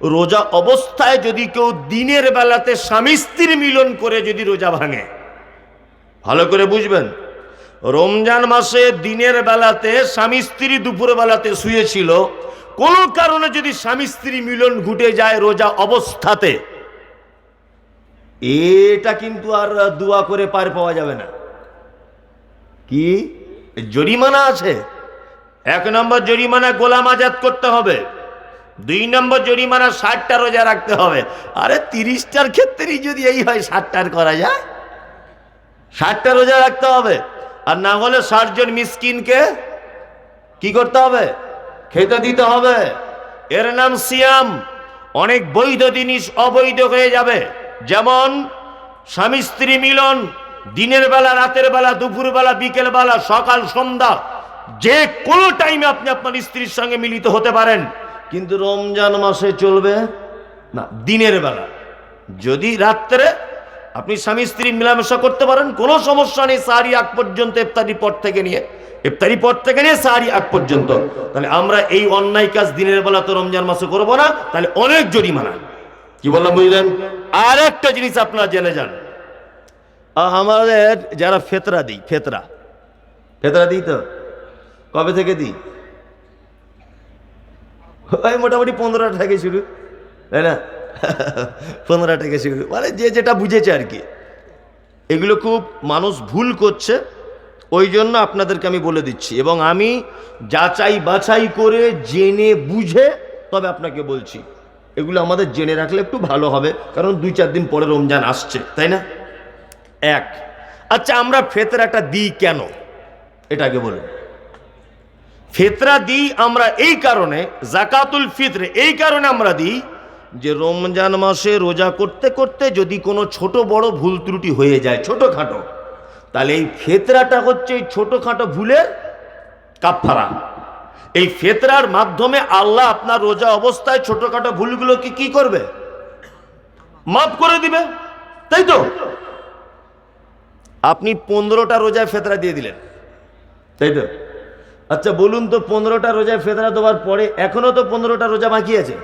রোজা অবস্থায় যদি কেউ দিনের বেলাতে স্বামী স্ত্রী মিলন করে যদি রোজা ভাঙে। ভালো করে বুঝবেন। রমজান মাসে দিনের বেলাতে স্বামী স্ত্রী দুপুর বেলাতে শুয়েছিল, কোনো কারণে যদি স্বামী স্ত্রী মিলন ঘটে যায় রোজা অবস্থাতে, এটা কিন্তু আর দোয়া করে পার পাওয়া যাবে না। কি? জরিমানা আছে। এক নম্বর জরিমানা গোলাম আজাদ করতে হবে। দুই নম্বর জরিমানা ষাটটা রোজা রাখতে হবে। আরে তিরিশটার ক্ষেত্রেই যদি এই হয়, ষাটটার করা যায়? ষাটটা রোজা রাখতে হবে। আর না হলে ষাট জন মিসকিনকে কি করতে হবে? খেতে দিতে হবে। এর নাম সিয়াম। অনেক বৈধ জিনিস অবৈধ হয়ে যাবে। যেমন স্বামী স্ত্রী মিলন, দিনের বেলা, রাতের বেলা, দুপুর বেলা, বিকেল বেলা, সকাল, সন্ধ্যা, যে কোনো টাইমে আপনি আপনার স্ত্রীর সঙ্গে মিলিত হতে পারেন। কিন্তু রমজান মাসে চলবে না, দিনের বেলা। যদি রাত্রে আপনি স্বামী, স্ত্রী মেলামেশা করতে পারেন, কোনো সমস্যা নেই, সারি আগ পর্যন্ত, ইফতারি পর থেকে নিয়ে, ইফতারি পর থেকে নিয়ে সারি আগ পর্যন্ত। তাহলে আমরা এই অন্যায় কাজ দিনের বেলা তো রমজান মাসে করব না, তাহলে অনেক জরিমানা। কি বললাম, বুঝলেন? আর একটা জিনিস আপনারা জেনে যান। আমাদের যারা ফেতরা দিই, ফেতরা। ফেতরা দিই তো? কবে থেকে দিই? ওই মোটামুটি পনেরো থেকে শুরু, তাই না? পনেরো থেকে শুরু। মানে যে যেটা বুঝেছে আর কি। এগুলো খুব মানুষ ভুল করছে, ওই জন্য আপনাদেরকে আমি বলে দিচ্ছি। এবং আমি যাচাই বাছাই করে জেনে বুঝে তবে আপনাকে বলছি, এগুলো আমাদের জেনে রাখলে একটু ভালো হবে, কারণ দুই চার দিন পরে রমজান আসছে, তাই না? এক আচ্ছা আমরা ফেতের একটা দিই কেন? এটাকে বলুন। ফেতরা দিই আমরা এই কারণে, জাকাতুল ফিতরে এই কারণে আমরা দিই যে রমজান মাসে রোজা করতে করতে যদি কোনো ছোট বড় ভুল ত্রুটি হয়ে যায়, ছোটোখাটো, তাহলে এই ফেতরাটা হচ্ছে এই ছোটোখাটো ভুলের কাফারা এই ফেতরার মাধ্যমে আল্লাহ আপনার রোজা অবস্থায় ছোটোখাটো ভুলগুলোকে কি করবে? মাফ করে দিবে, তাই তো? আপনি পনেরোটা রোজায় ফেতরা দিয়ে দিলেন, তাই তো? আচ্ছা বলুন তো পনেরোটা রোজায় ফেতরা দেওয়ার পরে এখনও তো পনেরোটা রোজা বাকি আছে?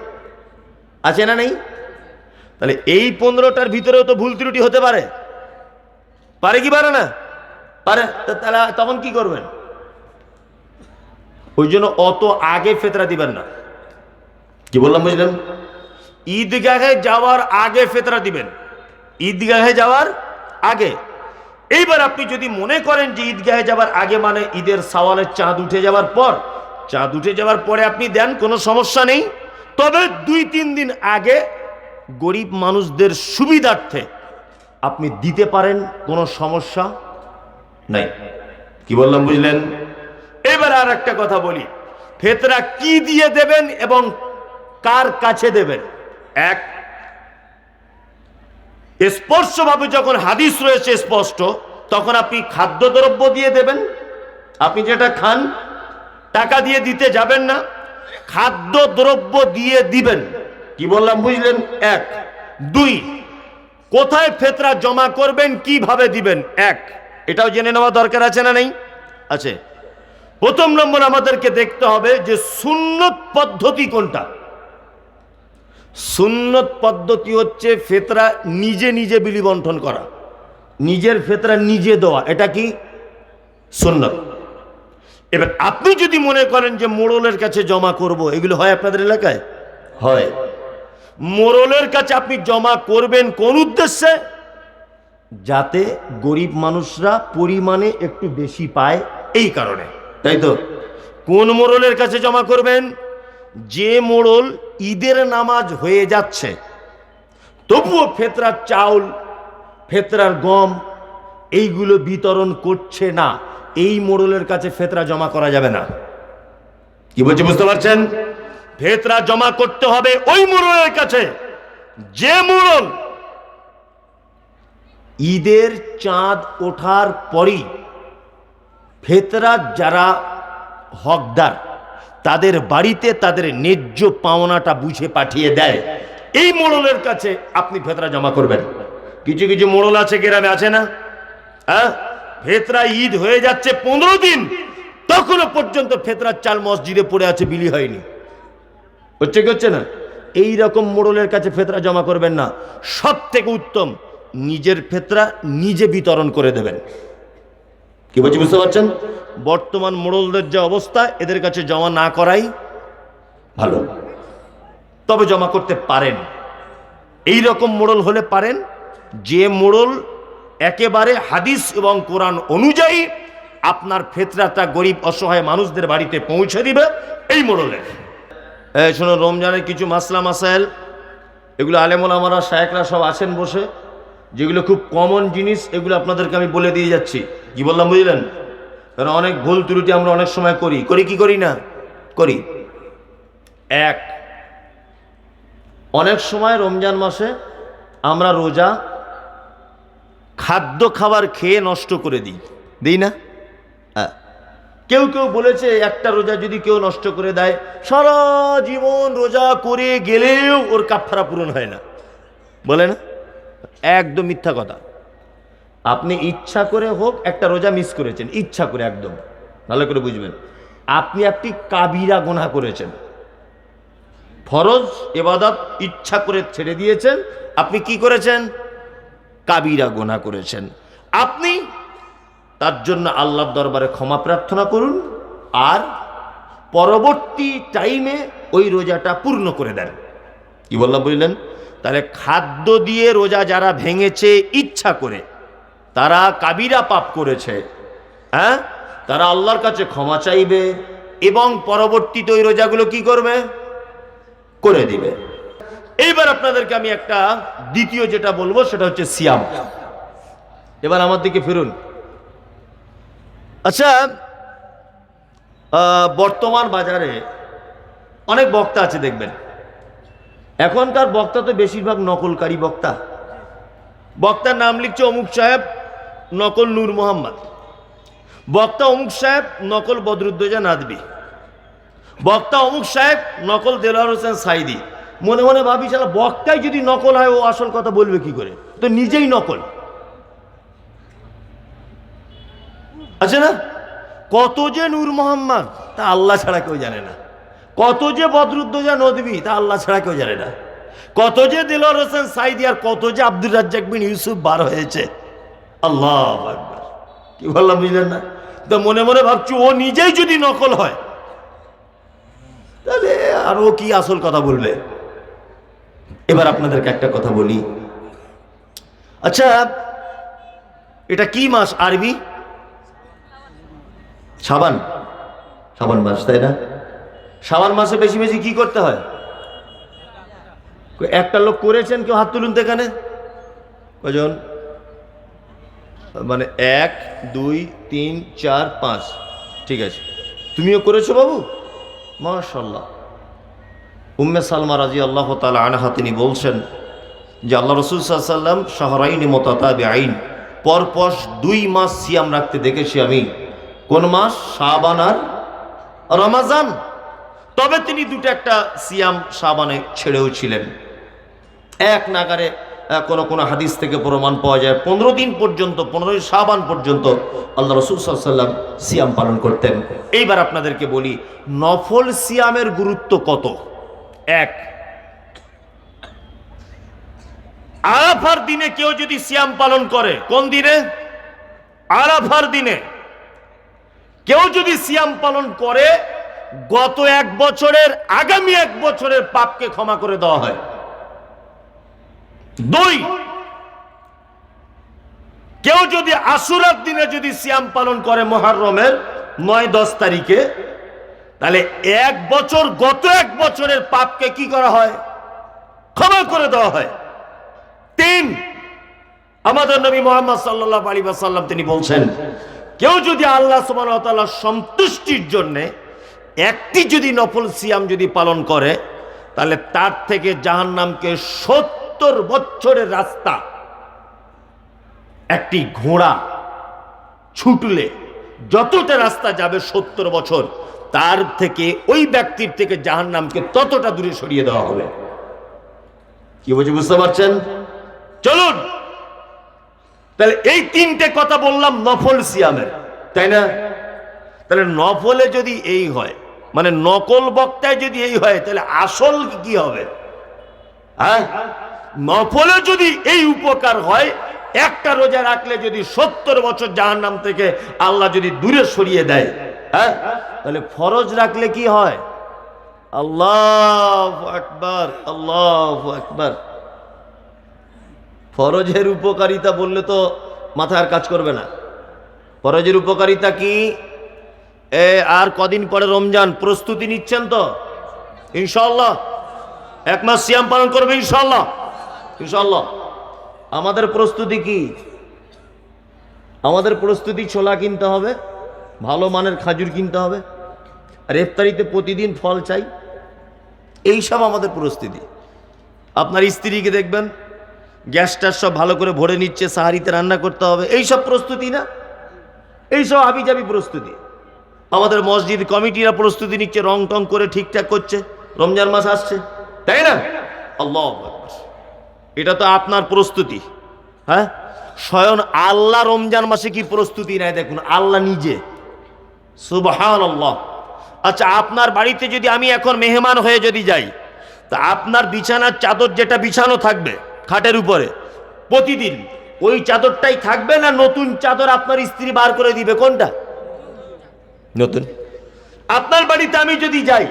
আছে না নেই? তাহলে এই পনেরোটার ভিতরেও তো ভুল ত্রুটি হতে পারে। পারে কি পারে না? পারে। তাহলে তখন কি করবেন? ওই জন্য অত আগে ফেতরা দিবেন না। কি বললাম, বুঝলেন? ঈদগাহে যাওয়ার আগে ফেতরা দিবেন। ঈদগাহে যাওয়ার আগে। এইবার আপনি যদি মনে করেন যে ঈদগাহে যাওয়ার আগে মানে ঈদের সওয়ালের চাঁদ উঠে যাওয়ার পর, চাঁদ উঠে যাওয়ার পরে আপনি দেন, কোনো সমস্যা নেই। তবে দুই, তিন দিন আগে গরিব মানুষদের সুবিধার্থে আপনি দিতে পারেন, কোনো সমস্যা নাই। কি বললাম, বুঝলেন? এবার আর একটা কথা বলি। ফেতরা কি দিয়ে দেবেন এবং কার কাছে দেবেন? এক স্পষ্টভাবে যখন হাদিস রয়েছে স্পষ্ট, তখন আপনি খাদ্যদ্রব্য দিয়ে দেবেন। আপনি যেটা খান, টাকা দিয়ে দিতে যাবেন না, খাদ্যদ্রব্য দিয়ে দিবেন। কি বললাম, বুঝলেন? এক। দুই, কোথায় ফেতরা জমা করবেন, কীভাবে দিবেন? এক। এটাও জেনে নেওয়া দরকার আছে না নেই? আছে। প্রথম নম্বর আমাদেরকে দেখতে হবে যে সুন্নত পদ্ধতি কোনটা? সুন্নত পদ্ধতি হচ্ছে ফেতরা নিজে নিজে বিলি বন্টন করা। নিজের ফেতরা নিজে দেওয়া। এটা কি? সুন্নত। এবার আপনি যদি মনে করেন যে মোড়লের কাছে জমা করব, এগুলো হয় আপনাদের এলাকায়? হয়। মোড়লের কাছে আপনি জমা করবেন কোন উদ্দেশ্যে? যাতে গরিব মানুষরা পরিমাণে একটু বেশি পায়, এই কারণে। তাই তো? কোন মোড়লের কাছে জমা করবেন? যে মোড়ল ঈদের নামাজ হয়ে যাচ্ছে, তবুও ফেতরার চাউল, ফেতরার গম, এইগুলো বিতরণ করছে না। এই মোড়লের কাছে ফেতরা জমা করা যাবে না। কি বলছি, বুঝতে পারছেন? ফেতরা জমা করতে হবে ওই মোড়লের কাছে। যে মোড়ল ঈদের চাঁদ ওঠার পরই ফেতরা যারা হকদার তাদের বাড়িতে তাদের ন্যায্য পাওনাটা বুঝে পাঠিয়ে দেয়। এই মোড়লের কাছে আপনি ফেতরা জমা করবেন। কিছু কিছু মোড়ল আছে, গ্রামে আছে না? হ্যাঁ? ফেতরা ঈদ হয়ে যাচ্ছে পনেরো দিন। তখনও পর্যন্ত ফেতরার চাল মসজিদে পড়ে আছে, বিলি হয়নি। হচ্ছে কি হচ্ছে না? এই রকম মোড়লের কাছে ফেতরা জমা করবেন না। সব থেকে উত্তম, নিজের ফেতরা নিজে বিতরণ করে দেবেন। কি বলছি, বুঝতে পারছেন? বর্তমান মোড়লদের যে অবস্থা, এদের কাছে জমা না করাই ভালো। তবে জমা করতে পারেন। এই রকম মোড়ল হলে পারেন, যে মোড়ল একেবারে হাদিস এবং কোরআন অনুযায়ী আপনার ফেতরাটা গরিব, অসহায় মানুষদের বাড়িতে পৌঁছে দিবে, এই মোড়লের। শোনো রমজানের কিছু মাসলা, মাসাইল, এগুলো আলেমুল আমারা শায়েকরা সব আছেন বসে, যেগুলো খুব কমন জিনিস, এগুলো আপনাদেরকে আমি বলে দিয়ে যাচ্ছি। কি বললাম বুঝলেন? কারণ অনেক ভুল ত্রুটি আমরা অনেক সময় করি। করি কি করি না? করি। এক, অনেক সময় রমজান মাসে আমরা রোজা খাদ্য খাবার খেয়ে নষ্ট করে দিই। দিই না? হ্যাঁ। কেউ কেউ বলেছে, একটা রোজা যদি কেউ নষ্ট করে দেয়, সারা জীবন রোজা করে গেলেও ওর কাফারা পূরণ হয় না। বলে না? একদম মিথ্যা কথা। আপনি ইচ্ছা করে হোক, একটা রোজা মিস করেছেন, ইচ্ছা করে একদম। ভালো করে বুঝবেন। আপনি একটি কাবিরা গোনা করেছেন। ফরজ, এবাদত, ইচ্ছা করে ছেড়ে দিয়েছেন। আপনি কি করেছেন? কাবিরা গোনা করেছেন। আপনি তার জন্য আল্লাহর দরবারে ক্ষমা প্রার্থনা করুন আর পরবর্তী টাইমে ওই রোজাটা পূর্ণ করে দেন। কি বললাম বুঝলেন? তাহলে খাদ্য দিয়ে রোজা যারা ভেঙেছে, ইচ্ছা করে তারা কাবিরা পাপ করেছে হ্যাঁ? তারা আল্লাহর কাছে ক্ষমা চাইবে এবং পরবর্তীতে ওই রোজাগুলো কি করবে? করে দিবে। এইবার আপনাদেরকে আমি একটা দ্বিতীয় যেটা বলব, সেটা হচ্ছে সিয়াম। এবার আমার দিকে ফিরুন। আচ্ছা বর্তমান বাজারে অনেক বক্তা আছে, দেখবেন। এখনকার বক্তা তো বেশিরভাগ নকলকারী বক্তা। বক্তার নাম লিখছে অমুক সাহেব নকল নূর মোহাম্মদ। বক্তা অমুক সাহেব, নকল বদরুদ্দোজা নাদবি। বক্তা অমুক সাহেব, নকল দেলোয়ার হোসেন সাইদি। মনে মনে ভাবি, শালা, বক্তাই যদি নকল হয়, ও আসল কথা বলবে কি করে? তো নিজেই নকল। আছে না? কত যে নূর মোহাম্মদ, তা আল্লাহ ছাড়া কেউ জানে না। কত যে বদরুদ্দোজা নদবি, তা আল্লাহ ছাড়া কেউ জানে না। কত যে দিলর হোসেন সাইদি আর কত যে আব্দুর রাজ্জাক বিন ইউসুফ বার হয়েছে আল্লাহ। কি বললাম বুঝলেন না? তো মনে মনে ভাবছি, ও নিজেই যদি নকল হয়, তাহলে আর ও কি আসল কথা বলবে? এবার আপনাদেরকে একটা কথা বলি। আচ্ছা এটা কি মাস, আরবি? সাবান সাবান মাস, তাই না? সাবান মাসে বেশি বেশি কি করতে হয়? একটা লোক করেছেন, কেউ হাত তুলুন তো এখানে। কজন মানে এক, দুই, তিন, চার, পাঁচ। ঠিক আছে। তুমিও করেছ বাবু? মাশাল্লাহ উম্মে সালমা রাজি আল্লাহ তালা আনহা তিনি বলছেন যে আল্লাহ রসুল সাল্লাম শহরাইনি মোতাতাবে আইন পরপর দুই মাস সিয়াম রাখতে দেখেছি আমি। কোন মাস? শাবান আর রমাজান। তবে তিনি দুটো একটা সিয়াম সাবানে ছেড়েও ছিলেন। এক নাগারে কোন কোন হাদিস থেকে প্রমাণ পাওয়া যায়। পনেরো দিন পর্যন্ত পনেরোই সাবান পর্যন্ত আল্লাহ রসুল সাল্লাম সিয়াম পালন করতেন। এইবার আপনাদেরকে বলি, নফল সিয়ামের গুরুত্ব কত? এক। আরাফার দিনে কেউ যদি সিয়াম পালন করে, কোন দিনে? আরাফার দিনে। কেউ যদি সিয়াম পালন করে, গত এক বছরের, আগামী এক বছরের পাপকে ক্ষমা করে দেওয়া হয়। দুই, কেউ যদি আশুরার দিনে যদি সিয়াম পালন করে মহারমের নয়, দশ তারিখে, তাহলে এক বছর, গত এক বছরের পাপকে কি করা হয়? ক্ষমা করে দেওয়া হয়। তিন, আমাদের নবী মোহাম্মদ সাল্লাহ আলী সাল্লাম তিনি বলছেন, কেউ যদি আল্লাহ সুবাহ সন্তুষ্টির জন্য একটি যদি নফল সিয়াম যদি পালন করে, তাহলে তার থেকে জাহান্নামকে সত্তর বছরের রাস্তা। একটি ঘোড়া ছুটলে যতটা রাস্তা যাবে সত্তর বছর, তার থেকে ওই ব্যক্তির থেকে জাহান্নামকে ততটা দূরে সরিয়ে দেওয়া হবে। কি বলছি বুঝতে পারছেন? চলুন। তাহলে এই তিনটে কথা বললাম নফল সিয়ামের, তাই না? তাহলে নফলে যদি এই হয় মানে নকল বক্তায় যদি এই হয়, তাহলে আসল কি হবে? হ্যাঁ? নফলে যদি এই উপকার হয়, একটা রোজা রাখলে যদি সত্তর বছর জাহান নাম থেকে আল্লাহ যদি দূরে সরিয়ে দেয় হ্যাঁ? তাহলে ফরজ রাখলে কি হয়? আল্লাহ আকবার আল্লাহ আকবার। ফরজের উপকারিতা বললে তো মাথায় আর কাজ করবে না। ফরজের উপকারিতা কি? এ, আর কদিন পরে রমজান, প্রস্তুতি নিচ্ছেন তো? ইনশাল্লাহ এক মাস সিয়াম পালন করবে ইনশাল্লাহ ইনশাল্লাহ আমাদের প্রস্তুতি কি? আমাদের প্রস্তুতি ছোলা কিনতে হবে, ভালো মানের খাজুর কিনতে হবে, আর ইফতারিতে প্রতিদিন ফল চাই এইসব আমাদের প্রস্তুতি। আপনার স্ত্রীকে দেখবেন গ্যাসটা সব ভালো করে ভরে নিচ্ছে, সাহারিতে রান্না করতে হবে এইসব প্রস্তুতি না? এইসব হাবিজাবি প্রস্তুতি। আমাদের মসজিদ কমিটিরা প্রস্তুতি নিচ্ছে, রং টং করে ঠিকঠাক করছে, রমজান মাস আসছে, তাই না? আল্লাহ। এটা তো আপনার প্রস্তুতি হ্যাঁ? স্বয়ং আল্লাহ রমজান মাসে কি প্রস্তুতি নেয় দেখুন, আল্লাহ নিজে। সুবহান আচ্ছা আপনার বাড়িতে যদি আমি এখন মেহমান হয়ে যদি যাই, তা আপনার বিছানার চাদর যেটা বিছানো থাকবে খাটের উপরে, প্রতিদিন ওই চাদরটাই থাকবে না নতুন চাদর আপনার স্ত্রী বার করে দিবে, কোনটা? নতুন। আপনার বাড়িতে আমি যদি যাই,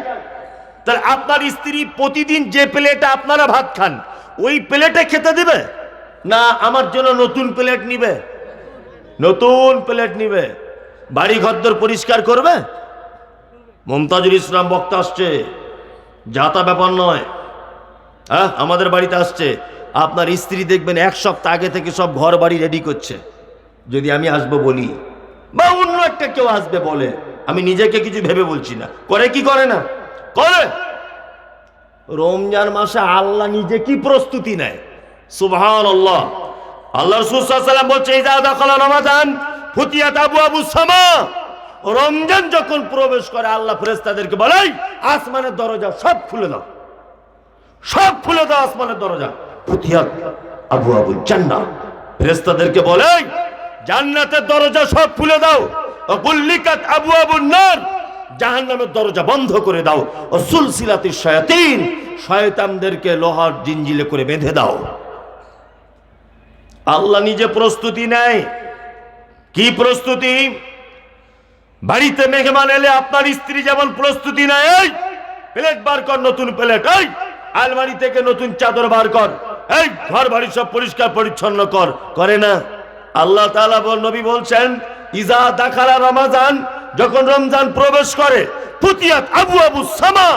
তাহলে আপনার স্ত্রী প্রতিদিন যে প্লেটে আপনারা ভাত খান ওই প্লেটে খেতে দিবে? না, আমার জন্য নতুন প্লেট নিবে। নতুন প্লেট নিবে। বাড়ি ঘরদর পরিষ্কার করবে? মমতাজুল ইসলাম বক্তা আসছে। যাতা ব্যাপার নয়। হ্যাঁ আমাদের বাড়িতে আসছে। আপনার স্ত্রী দেখবেন এক সপ্তাহ আগে থেকে সব ঘর বাড়ি রেডি করছে। যদি আমি আসব বলি। বা অন্য একটা কেউ আসবে বলে। আমি নিজেকে কিছু ভেবে বলছি না। করে কি করে না? করে! রমজান মাসে আল্লাহ নিজে কি প্রস্তুতি নেয়? সুবহান আল্লাহ আল্লাহ রসুলাম বলছে রমাদান, ফুতিয়াত আবু আবু সামা। রমজান যখন প্রবেশ করে, আল্লাহ ফেরেস্তাদেরকে বলাই আসমানের দরজা সব খুলে দাও। সব খুলে দাও আসমানের দরজা। ফুতিয়াত আবু আবু জান্নাত ফেরেস্তাদেরকে বলে জান্নাতের দরজা সব খুলে দাও। গুল্লিকাত আবু আবু নার। জাহান্নামের দরজা বন্ধ করে দাও ও সুলসিলাতি শয়াতিন, শয়তানদেরকে লোহার জিঞ্জিলে করে বেঁধে দাও। আল্লাহ নিজে প্রস্তুতি নেয়। কি প্রস্তুতি? বাড়িতে মেহমান এলে আপনার স্ত্রী যেমন প্রস্তুতি নেয় প্লেট বার কর, নতুন প্লেট, এই আলমারি থেকে নতুন চাদর বার কর, এই ঘর বাড়ি সব পরিষ্কার পরিচ্ছন্ন কর। করে না? আল্লাহ বল নবী বলছেন, ইজা দাখালা রমাজান যখন রমজান প্রবেশ করে, ফুতিয়াত আবু আবু সামা।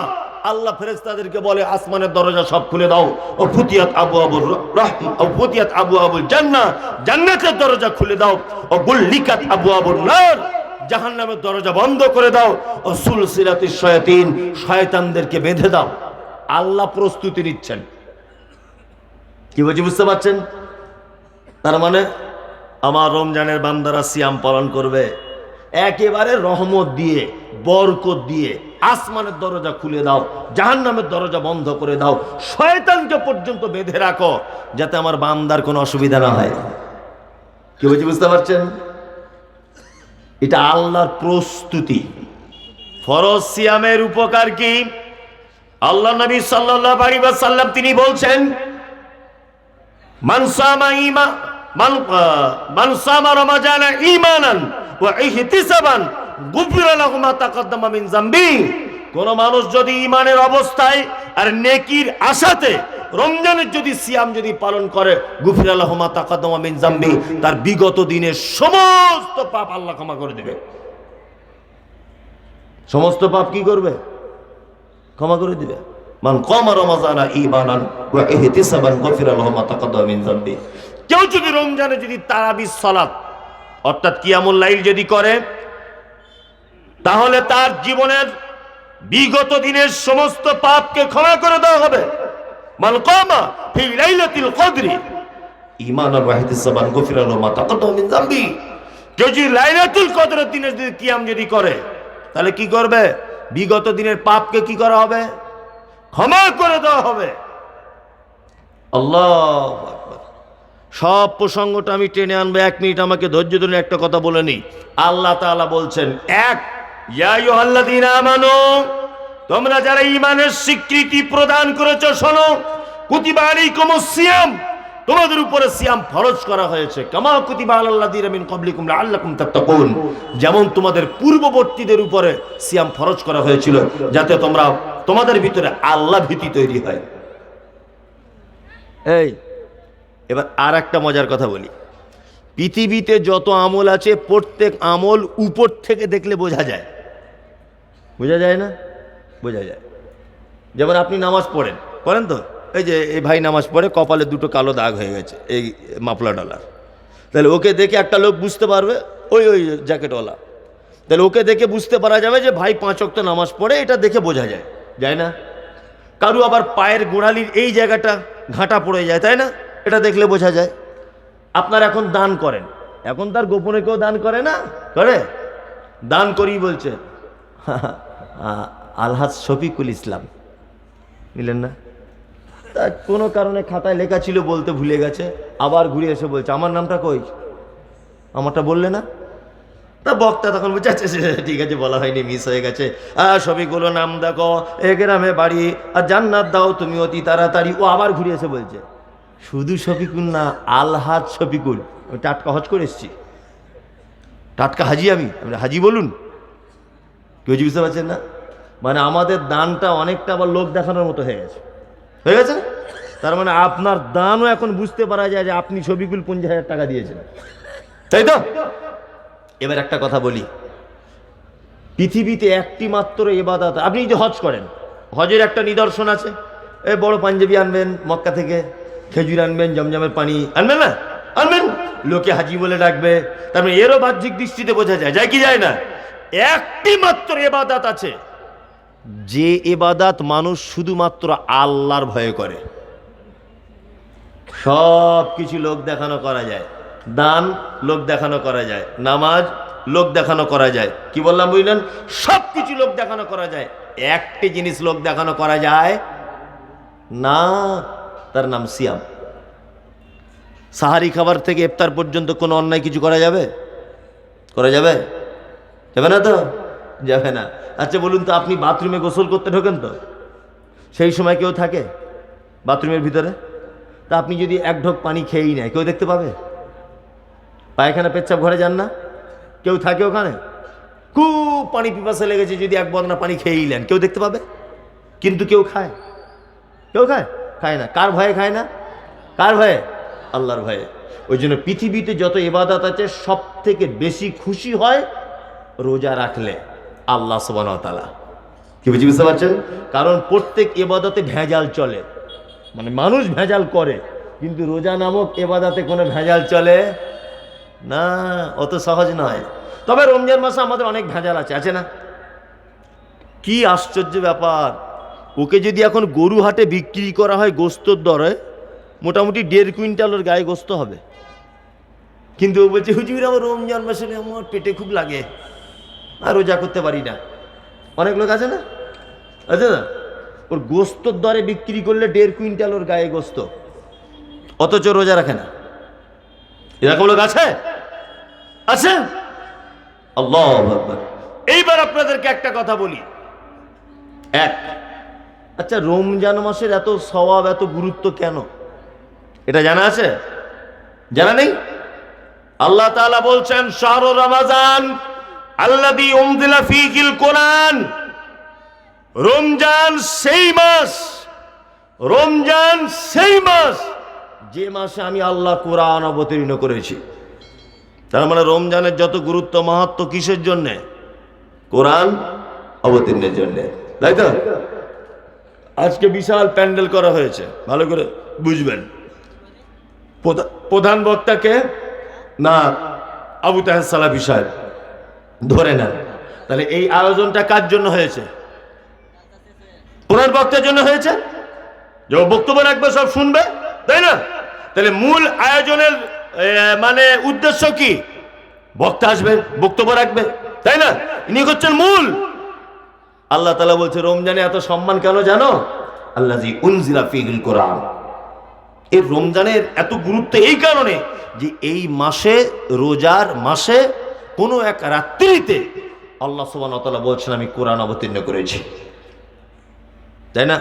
আল্লাহ ফেরেস্তাদেরকে বলে, আসমানের দরজা সব খুলে দাও। ও ফুতিয়াত আবু আবু রহম, ও ফুতিয়াত আবু আবু জান্নাত জান্নাতের দরজা খুলে দাও। ও গুল্লিকাত আবু আবু নার, জাহান্নামের দরজা বন্ধ করে দাও। ও সুলসিলাতি শয়াতিন, শয়তানদেরকে বেঁধে দাও। আল্লাহ প্রস্তুতি নিচ্ছেন। কি বলছি, বুঝতে পারছেন? তার মানে আমার রমজানের বান্দারা সিয়াম পালন করবে। একেবারে রহমত দিয়ে, বরকত দিয়ে আসমানের দরজা খুলে দাও, জাহান্নামের দরজা বন্ধ করে দাও, শয়তানকে পর্যন্ত বেঁধে রাখো, যাতে আমার বান্দার কোনো অসুবিধা না হয়। কি বলছি বুঝতে পারছেন? এটা আল্লাহর প্রস্তুতি। ফরজ সিয়ামের উপকার কি? আল্লাহ নবী ওয়াসাল্লাম তিনি বলছেন, মান সামা ইমা মান সামা রমাজানা ঈমানান ওয়া ইহতিসাবান গুফিরা লাহু মা তাকাদ্দামা মিন যামবি কোন মানুষ যদি ইমানের অবস্থায় আর নেকির আশাতে রমজানের যদি সিয়াম যদি পালন করে, গুফির আল্লাহমা তাকাদ্দামা মিন জাম্বি, তার বিগত দিনের সমস্ত পাপ আল্লাহ ক্ষমা করে দেবে। সমস্ত পাপ কি করবে? ক্ষমা করে দিবে। মান কমা রমাজানা ঈমানান ওয়া ইহতিসাবান গফিরা মা তাকাদ্দামা মিন যামবি কেউ যদি রমজানে যদি তারাবির সালাত অর্থাৎ কিয়ামুল লাইল যদি করে, তাহলে তার জীবনের বিগত দিনের সমস্ত পাপকে ক্ষমা করে দেওয়া হবে। কামা ফি লাইলাতিল কদরি ঈমানান ওয়া ইহতিসাবান গফিরা লাহু মা কেউ যদি যদি কিয়াম যদি করে, তাহলে কি করবে? বিগত দিনের পাপকে কি করা হবে? ক্ষমা করে দেওয়া হবে। আল্লাহ সব প্রসঙ্গটা আমি টেনে আনব, এক মিনিট আমাকে ধৈর্য ধরে একটা কথা বলে নি আল্লাহ তাআলা বলছেন, এক আমানু, তোমরা যারা ইমানের স্বীকৃতি প্রদান করেছ, শোনো, কুতিবা আলাইকুম সিয়াম, তোমাদের উপরে সিয়াম ফরজ করা হয়েছে। কামা কুতিবা আলাল্লাযিনা মিন ক্বাবলিকুম লাআল্লাকুম তাত্তাকুন। যেমন তোমাদের পূর্ববর্তীদের উপরে সিয়াম ফরজ করা হয়েছিল, যাতে তোমরা তোমাদের ভিতরে আল্লাহ ভীতি তৈরি হয়। এই এবার আর একটা মজার কথা বলি। পৃথিবীতে যত আমল আছে, প্রত্যেক আমল উপর থেকে দেখলে বোঝা যায়। বোঝা যায় না? বোঝা যায়। যেমন আপনি নামাজ পড়েন। পড়েন তো? এই যে, এই ভাই নামাজ পড়ে, কপালে দুটো কালো দাগ হয়ে গেছে, এই মাপলা ডলার। তাহলে ওকে দেখে একটা লোক বুঝতে পারবে, ওই ওই জ্যাকেটওয়ালা। তাহলে ওকে দেখে বুঝতে পারা যাবে যে, ভাই পাঁচ অক্ত নামাজ পড়ে, এটা দেখে বোঝা যায়। যায় না? কারু আবার পায়ের গোড়ালির এই জায়গাটা ঘাঁটা পড়ে যায়, তাই না? এটা দেখলে বোঝা যায়। আপনার এখন দান করেন। এখন তার গোপনে কেউ দান করে না? করে? দান করি বলছে। আলহাজ শফিকুল ইসলাম। নিলেন না? তা কোনো কারণে খাতায় লেখা ছিল বলতে ভুলে গেছে। আবার ঘুরে এসে বলছে আমার নামটা কই? আমারটা বললে না? তা বক্তা তখন বলছে আচ্ছা আচ্ছা, আচ্ছা, ঠিক আছে বলা হয়নি মিস হয়ে গেছে। আর সবিগুলো নাম দেখো। এ গ্রামে বাড়ি। আর জান্নাত দাও তুমি অতি তাড়াতাড়ি। ও আবার ঘুরে এসে বলছে। শুধু শফিকুল না আলহাজ শফিকুল। আমি টাটকা হজ করে এসছি। টাটকা হাজি আমি। আমি হাজি বলুন। কেউ বুঝতে পারছেন না? মানে আমাদের দানটা অনেকটা আবার লোক দেখানোর মতো হয়ে গেছে। হয়ে গেছে? তার মানে আপনার দানও এখন বুঝতে পারা যায় যে আপনি ছবিকুল পঞ্চাশ হাজার টাকা দিয়েছেন। তাই তো? এবার একটা কথা বলি। পৃথিবীতে একটি মাত্র এবাদাত আপনি যে হজ করেন, হজের একটা নিদর্শন আছে। এ বড় পাঞ্জাবি আনবেন মক্কা থেকে। খেজুর আনবেন, জমজমের পানি আনবেন না? আনবেন? লোকে হাজি বলে ডাকবে। তারপরে এরও বাহ্যিক দৃষ্টিতে বোঝা যায় যায় কি যায় না? একটি মাত্র এবাদাত আছে। যে এবাদাত মানুষ শুধুমাত্র আল্লাহর ভয়ে করে। সব কিছু লোক দেখানো করা যায়। দান লোক দেখানো করা যায়। নামাজ লোক দেখানো করা যায়। কি বললাম বুঝলেন? সব কিছু লোক দেখানো করা যায়। একটি জিনিস লোক দেখানো করা যায় না তার নাম সিয়াম। সাহারি খাবার থেকে ইফতার পর্যন্ত কোনো অন্যায় কিছু করা যাবে? করা যাবে? যাবে না তো? যাবে না। আচ্ছা বলুন তো, আপনি বাথরুমে গোসল করতে ঢোকেন তো? সেই সময় কেউ থাকে বাথরুমের ভিতরে? তা আপনি যদি এক ঢোক পানি খেয়েই নেয়, কেউ দেখতে পাবে? পায়খানা পেচ্ছাপ ঘরে যান না? কেউ থাকে ওখানে? খুব পানি পিপাসা লেগেছে যদি এক বদনা পানি খেয়েই নেন, কেউ দেখতে পাবে? কিন্তু কেউ খায়। কেউ খায়? খায় না। কার ভয়ে খায় না? কার ভয়ে? আল্লাহর ভয়ে। ওই জন্য পৃথিবীতে যত ইবাদত আছে সব থেকে বেশি খুশি হয় রোজা রাখলে আল্লাহ সুবান তালা কি বুঝি বুঝতে পারছেন? কারণ প্রত্যেক এবাদতে ভেজাল চলে। মানে মানুষ ভেজাল করে, কিন্তু রোজা নামক এবাদাতে কোনো ভেজাল চলে না, অত সহজ নয়। তবে রমজান মাসে আমাদের অনেক ভেজাল আছে আছে না? কি আশ্চর্য ব্যাপার! ওকে যদি এখন গরু হাটে বিক্রি করা হয় গোস্তর দরে, মোটামুটি দেড় কুইন্টালের গায়ে গোস্ত হবে। কিন্তু ও বলছে, হুজুর, আমার রমজান মাসে আমার পেটে খুব লাগে। আর রোজা করতে পারি না। অনেক লোক আছে না? আছে না? ওর গোস্তর দরে বিক্রি করলে দেড় কুইন্টাল ওর গায়ে গোস্ত। অথচ রোজা রাখে না। এরকম লোক আছে? আছে? আল্লাহ। এইবার আপনাদেরকে একটা কথা বলি। এক আচ্ছা রমজান মাসের এত স্বভাব এত গুরুত্ব কেন? এটা জানা আছে? জানা নেই? আল্লাহ তাআলা বলছেন, শাহর রমাজান আল্লাযী উনজিলা ফীহিল কোরআন। রমজান সেই মাস, রমজান সেই মাস যে মাসে আমি আল্লাহ কোরআন অবতীর্ণ করেছি। তার মানে রমজানের যত গুরুত্ব মাহাত্ম কিসের জন্যে? কোরআন অবতীর্ণের জন্যে। তাই তো? আজকে বিশাল প্যান্ডেল করা হয়েছে। ভালো করে বুঝবেন। প্রধা- প্রধান বক্তাকে না, আবু সালাফি সাহেব, ধরে নেন। তাহলে এই আয়োজনটা কার জন্য হয়েছে? প্রধান বক্তার জন্য হয়েছে? যে বক্তব্য রাখবে, সব শুনবে, তাই না? তাহলে মূল আয়োজনের মানে উদ্দেশ্য কি? বক্তা আসবে, বক্তব্য রাখবে, তাই না? ইনি হচ্ছেন মূল। আল্লাহ তালা বলছে, রমজানে এত সম্মান কেন জানো? আল্লাহ জি কোরআন। এই রমজানের এত গুরুত্ব এই কারণে যে এই মাসে, রোজার মাসে কোনো এক রাত্রিতে আল্লাহ সুবান বলছেন, আমি কোরআন অবতীর্ণ করেছি। তাই না?